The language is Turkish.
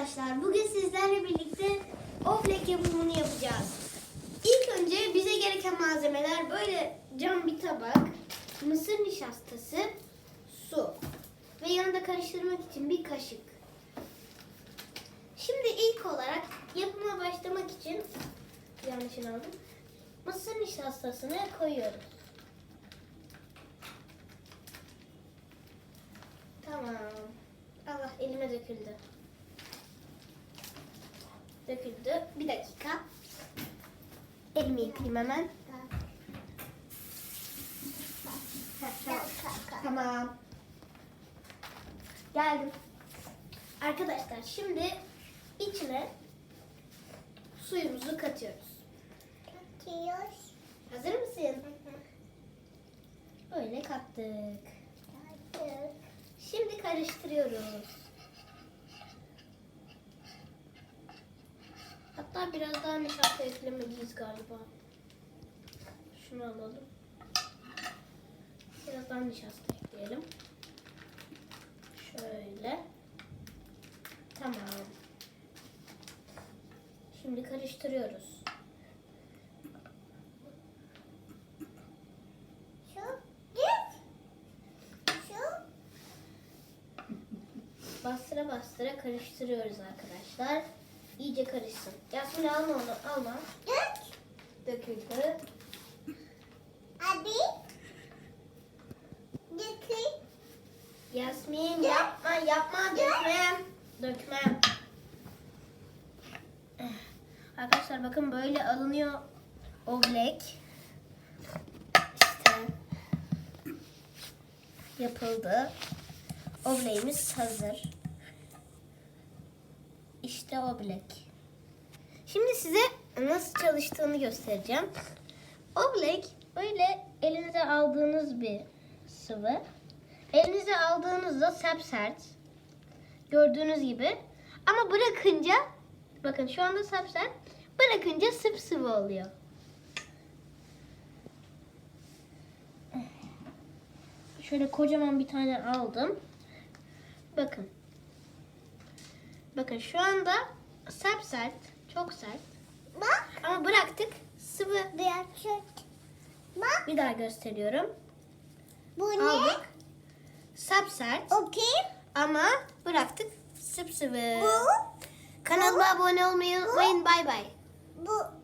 arkadaşlar. Bugün sizlerle birlikte oflek yapımını yapacağız. İlk önce bize gereken malzemeler böyle cam bir tabak, mısır nişastası, su ve yanında karıştırmak için bir kaşık. Şimdi ilk olarak yapıma başlamak için yanlışını aldım. Mısır nişastasını koyuyoruz. Tamam. Allah elime döküldü. Döküldü. Bir dakika. Elimi yıkayayım hemen. Tamam. Geldim. Arkadaşlar şimdi içine suyumuzu katıyoruz. Katıyoruz. Hazır mısın? Böyle kattık. Kattık. Şimdi karıştırıyoruz. Hatta biraz daha nişasta eklemeliyiz galiba. Şunu alalım. Biraz daha nişasta ekleyelim. Şöyle. Tamam. Şimdi karıştırıyoruz. Bastıra bastıra karıştırıyoruz arkadaşlar. İyice karışsın. Yasmin alma onu alma. Dök. Döküldü. Abi. Dökün. Yasmin yapma yapma dökmem. Dökmem. Arkadaşlar bakın böyle alınıyor oblek. İşte yapıldı. Obleğimiz hazır. İşte oblek. Şimdi size nasıl çalıştığını göstereceğim. Oblek böyle elinize aldığınız bir sıvı. Elinize aldığınızda sert sert. Gördüğünüz gibi. Ama bırakınca bakın şu anda sert. Bırakınca sıvı oluyor. Şöyle kocaman bir tane aldım. Bakın. Bakın şu anda sert sert. Çok sert. Bak. Ama bıraktık. Sıvı. Biraz çök. Bak. Bir daha gösteriyorum. Bu ne? Aldık. Sap sert. Okey. Ama bıraktık sıvı. Bu. Kanalıma abone olmayı unutmayın. Bay bay. Bu.